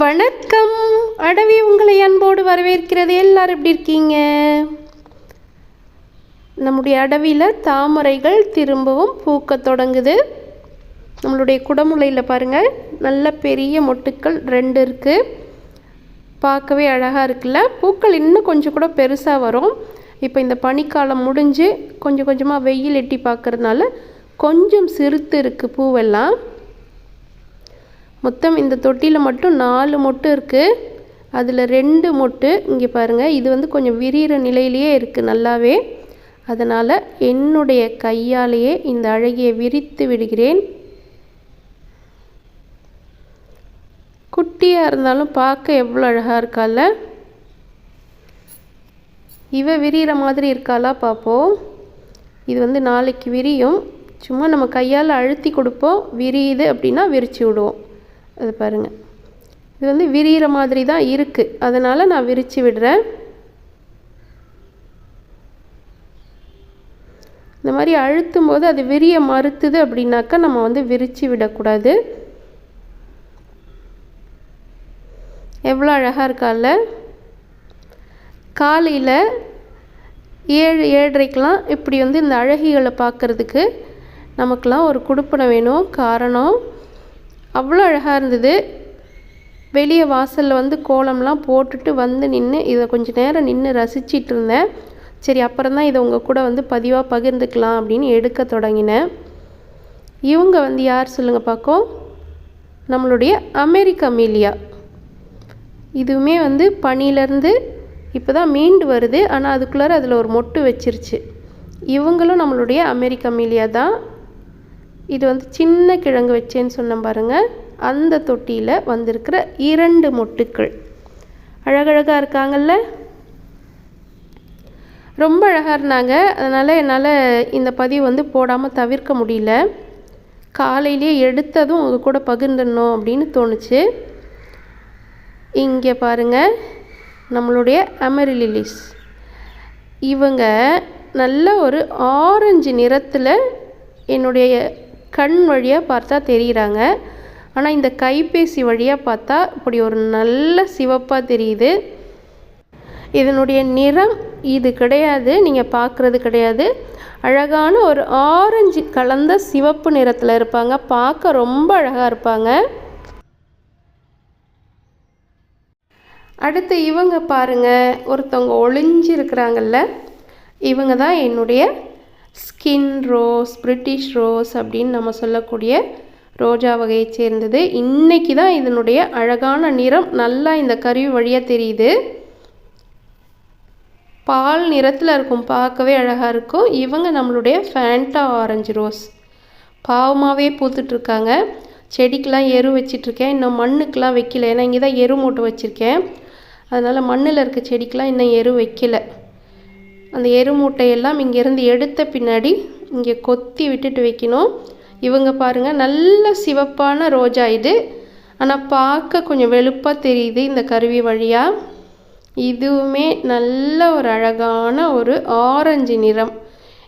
வணக்கம். அடவி உங்களை அன்போடு வரவேற்கிறது. எல்லாரும் எப்படி இருக்கீங்க? நம்முடைய அடவியில் தாமரைகள் திரும்பவும் பூக்க தொடங்குது. நம்மளுடைய குடமுலையில் பாருங்கள் நல்ல பெரிய மொட்டுக்கள் ரெண்டு இருக்குது பார்க்கவே அழகாக இருக்குல்ல? பூக்கள் இன்னும் கொஞ்சம் கூட பெருசாக வரும். இப்போ இந்த பனிக்காலம் முடிஞ்சு கொஞ்சம் கொஞ்சமாக வெயில் எட்டி பார்க்கறதுனால கொஞ்சம் சிறுத்து இருக்குது பூவெல்லாம். மொத்தம் இந்த தொட்டியில் மட்டும் நாலு மொட்டு இருக்குது அதில் ரெண்டு மொட்டு இங்கே பாருங்கள் இது வந்து கொஞ்சம் விரிகிற நிலையிலேயே இருக்குது நல்லாவே. அதனால் என்னுடைய கையாலேயே இந்த அழகியை விரித்து விடுகிறேன். குட்டியாக இருந்தாலும் பார்க்க எவ்வளோ அழகாக இருக்கால இவ விரிகிற மாதிரி இருக்காளா பார்ப்போம். இது வந்து நாளைக்கு விரியும். சும்மா நம்ம கையால் அழுத்தி கொடுப்போம். விரியுது அப்படின்னா விரித்து விடுவோம். அது பாருங்கள் இது வந்து விரிகிற மாதிரி தான் இருக்குது அதனால் நான் விரித்து விடுறேன். இந்த மாதிரி அழுத்தும் போது அது விரிய மறுத்துது அப்படின்னாக்கா நம்ம வந்து விரித்து விடக்கூடாது. எவ்வளோ அழகாக இருக்கால காலையில் ஏழு ஏழரைக்கெலாம் இப்படி வந்து இந்த அழகிகளை பார்க்குறதுக்கு நமக்கெலாம் ஒரு குடுப்பனை வேணும் காரணம் அவ்வளோ அழகாக இருந்தது. வெளியே வாசலில் வந்து கோலம்லாம் போட்டுட்டு வந்து நின்று இதை கொஞ்சம் நேரம் நின்று ரசிச்சிட்டு இருந்தேன் சரி அப்புறம் தான் இதை உங்கள் கூட வந்து பதிவாக பகிர்ந்துக்கலாம் அப்படின்னு எடுக்க தொடங்கினேன். இவங்க வந்து யார் சொல்லுங்கள் பார்க்கும் நம்மளுடைய அமெரிக்க மீலியா இதுவுமே வந்து பனியிலேருந்து இப்போ தான் மீண்டு வருது. ஆனால் அதுக்குள்ளார அதில் ஒரு மொட்டு வச்சிருச்சு. இவங்களும் நம்மளுடைய அமெரிக்க மீலியா தான். இது வந்து சின்ன கிழங்கு வச்சேன்னு சொன்னேன் பாருங்கள் அந்த தொட்டியில் வந்திருக்கிற இரண்டு மொட்டுக்கள். அழகழகாக இருக்காங்கல்ல? ரொம்ப அழகாக இருந்தாங்க. அதனால் என்னால் இந்த பதிவு வந்து போடாமல் தவிர்க்க முடியல. காலையிலேயே எடுத்ததும் உங்கள் கூட பகிர்ந்துடணும் அப்படின்னு தோணுச்சு. இங்கே பாருங்கள் நம்மளுடைய அமெரிலிலிஸ் இவங்க நல்ல ஒரு ஆரஞ்சு நிறத்தில் என்னுடைய கண் வழியாக பார்த்தா தெரிகிறாங்க ஆனால் இந்த கைபேசி வழியாக பார்த்தா இப்படி ஒரு நல்ல சிவப்பாக தெரியுது. இதனுடைய நிறம் இது கிடையாது. நீங்கள் பார்க்குறது கிடையாது. அழகான ஒரு ஆரஞ்சு கலந்த சிவப்பு நிறத்தில் இருப்பாங்க. பார்க்க ரொம்ப அழகாக இருப்பாங்க. அடுத்து இவங்க பாருங்கள் ஒருத்தவங்க ஒளிஞ்சிருக்கிறாங்கல்ல. இவங்க தான் என்னுடைய ஸ்கின் ரோஸ் பிரிட்டிஷ் ரோஸ் அப்படின்னு நம்ம சொல்லக்கூடிய ரோஜா வகையை சேர்ந்தது. இன்றைக்கி தான் இதனுடைய அழகான நிறம் நல்லா இந்த கருவி வழியாக தெரியுது. பால் நிறத்தில் இருக்கும் பார்க்கவே அழகாக இருக்கும். இவங்க நம்மளுடைய ஃபேண்டா ஆரஞ்சு ரோஸ் பாவமாகவே பூத்துட்ருக்காங்க. செடிக்கெலாம் எரு வச்சிட்ருக்கேன். இன்னும் மண்ணுக்கெலாம் வைக்கல. ஏன்னா இங்கே தான் எரு மூட்டை வச்சுருக்கேன். அதனால் மண்ணில் இருக்க செடிக்கெலாம் இன்னும் எரு வைக்கல. அந்த எரு மூட்டையெல்லாம் இங்கேருந்து எடுத்த பின்னாடி இங்கே கொத்தி விட்டுட்டு வைக்கணும். இவங்க பாருங்கள் நல்ல சிவப்பான ரோஜா இது. ஆனால் பார்க்க கொஞ்சம் வெளுப்பாக தெரியுது இந்த கருவி வழியாக இதுவுமே நல்ல ஒரு அழகான ஒரு ஆரஞ்சு நிறம்.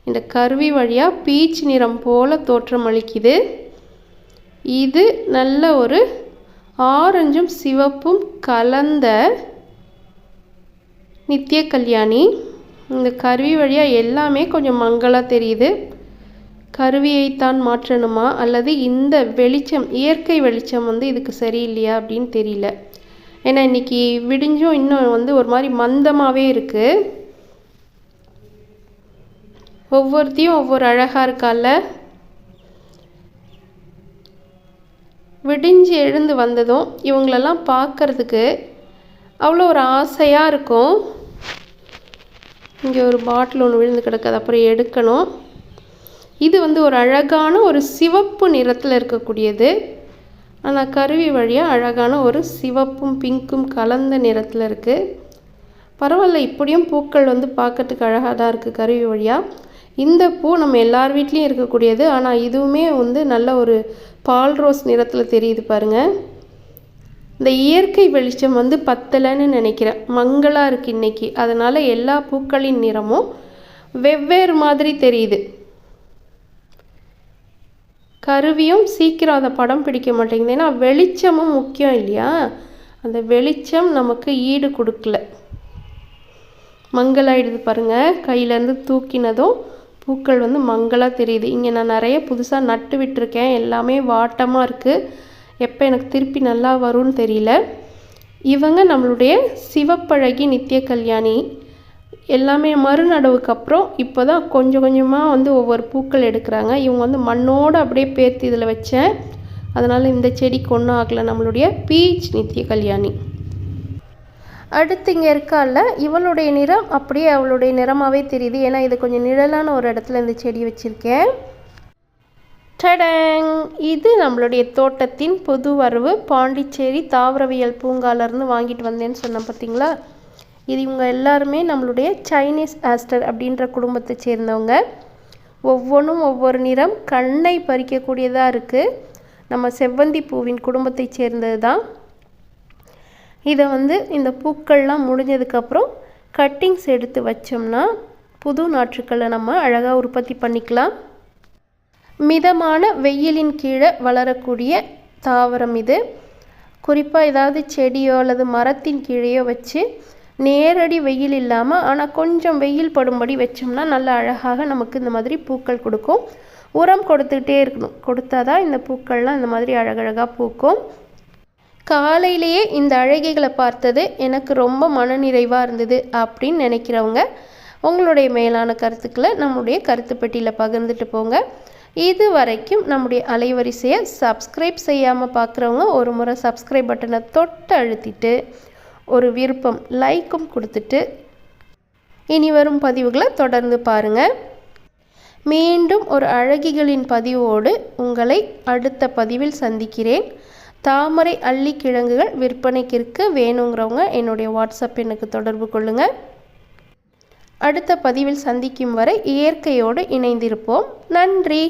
இந்த கருவி வழியாக பீச் நிறம் போல் தோற்றம் அளிக்குது. இது நல்ல ஒரு ஆரஞ்சும் சிவப்பும் கலந்த நித்திய கல்யாணி. இந்த கருவி வழியாக எல்லாமே கொஞ்சம் மங்கலாக தெரியுது. கருவியைத்தான் மாற்றணுமா? அல்லது இந்த வெளிச்சம் இயற்கை வெளிச்சம் வந்து இதுக்கு சரியில்லையா அப்படின்னு தெரியல. ஏன்னா இன்றைக்கி விடிஞ்சும் இன்னும் வந்து ஒரு மாதிரி மந்தமாகவே இருக்குது ஒவ்வொருத்தையும் ஒவ்வொரு அழகாக இருக்கால விடிஞ்சு எழுந்து வந்ததும் இவங்களெல்லாம் பார்க்கறதுக்கு அவ்வளோ ஒரு ஆசையாக இருக்கும். இங்கே ஒரு பாட்டில் ஒன்று விழுந்து கிடக்குது அப்புறம் எடுக்கணும். இது வந்து ஒரு அழகான ஒரு சிவப்பு நிறத்தில் இருக்கக்கூடியது. ஆனால் கருவி வழியாக அழகான ஒரு சிவப்பும் பிங்க்கும் கலந்த நிறத்தில் இருக்குது பரவாயில்ல இப்படியும் பூக்கள் வந்து பார்க்கறதுக்கு அழகாக தான் இருக்குது கருவி வழியாக இந்த பூ நம்ம எல்லார் வீட்லேயும் இருக்கக்கூடியது ஆனால் இதுவுமே வந்து நல்ல ஒரு பால் ரோஸ் நிறத்தில் தெரியுது பாருங்கள் இந்த இயற்கை வெளிச்சம் வந்து பத்தலைன்னு நினைக்கிறேன். மங்களாக இருக்குது இன்றைக்கி அதனால் எல்லா பூக்களின் நிறமும் வெவ்வேறு மாதிரி தெரியுது. கருவியும் சீக்கிரம் அதை படம் பிடிக்க மாட்டேங்குது. ஏன்னா வெளிச்சமும் முக்கியம் இல்லையா? அந்த வெளிச்சம் நமக்கு ஈடு கொடுக்கல. மங்கலாயிடுது பாருங்கள் கையிலேருந்து தூக்கினதும் பூக்கள் வந்து மங்களாக தெரியுது. இங்கே நான் நிறைய புதுசாக நட்டு விட்டுருக்கேன். எல்லாமே வாட்டமாக இருக்குது எப்போ எனக்கு திருப்பி நல்லா வரும்னு தெரியல. இவங்க நம்மளுடைய சிவப்பழகி நித்திய கல்யாணி. எல்லாமே மறுநடவுக்கு அப்புறம் இப்போ தான் கொஞ்சம் கொஞ்சமாக வந்து ஒவ்வொரு பூக்கள் எடுக்கிறாங்க. இவங்க வந்து மண்ணோடு அப்படியே பேர்த்து இதில் வச்சேன். அதனால் இந்த செடிக்கு ஒன்றும் ஆகலை. நம்மளுடைய பீச் நித்திய கல்யாணி. அடுத்து இங்கே இருக்கால இவளுடைய நிறம் அப்படியே அவளுடைய நிறமாகவே தெரியுது. ஏன்னா இது கொஞ்சம் நிழலான ஒரு இடத்துல இந்த செடி வச்சுருக்கேன். டடங். இது நம்மளுடைய தோட்டத்தின் பொது வரவு. பாண்டிச்சேரி தாவரவியல் பூங்காலேருந்து வாங்கிட்டு வந்தேன்னு சொன்னேன் பார்த்தீங்களா இது இவங்க எல்லாருமே நம்மளுடைய சைனீஸ் ஆஸ்டர் அப்படின்ற குடும்பத்தை சேர்ந்தவங்க. ஒவ்வொன்றும் ஒவ்வொரு நிறம் கண்ணை பறிக்கக்கூடியதாக இருக்குது நம்ம செவ்வந்தி பூவின் குடும்பத்தை சேர்ந்தது தான் இதை வந்து இந்த பூக்கள்லாம் முடிஞ்சதுக்கப்புறம் கட்டிங்ஸ் எடுத்து வச்சோம்னா புது நாற்றுக்களை நம்ம அழகாக உற்பத்தி பண்ணிக்கலாம். மிதமான வெயிலின் கீழே வளரக்கூடிய தாவரம் இது. குறிப்பாக ஏதாவது செடியோ அல்லது மரத்தின் கீழேயோ வச்சு நேரடி வெயில் இல்லாமல் ஆனால் கொஞ்சம் வெயில் படும்படி வச்சோம்னா நல்ல அழகாக நமக்கு இந்த மாதிரி பூக்கள் கொடுக்கும். உரம் கொடுத்துக்கிட்டே இருக்கணும். கொடுத்தா தான் இந்த பூக்கள்லாம் இந்த மாதிரி அழகழகாக பூக்கும். காலையிலேயே இந்த அழகிகளை பார்த்தது எனக்கு ரொம்ப மனநிறைவாக இருந்தது அப்படின்னு நினைக்கிறவங்க உங்களுடைய மேலான கருத்துக்களை நம்மளுடைய கருத்து பெட்டியில் பகிர்ந்துட்டு போங்க. இது வரைக்கும் நம்முடைய அலைவரிசையை சப்ஸ்கிரைப் செய்யாமல் பார்க்குறவங்க ஒரு முறை சப்ஸ்கிரைப் பட்டனை தொட்டு அழுத்திட்டு ஒரு விருப்பம் லைக்கும் கொடுத்துட்டு இனி வரும் பதிவுகளை தொடர்ந்து பாருங்கள் மீண்டும் ஒரு அழகிகளின் பதிவோடு உங்களை அடுத்த பதிவில் சந்திக்கிறேன். தாமரை அள்ளி கிழங்குகள் விற்பனைக்கு வேணுங்கிறவங்க என்னுடைய வாட்ஸ்அப் எனக்கு தொடர்பு கொள்ளுங்கள் அடுத்த பதிவில் சந்திக்கும் வரை இயற்கையோடு இணைந்திருப்போம். நன்றி.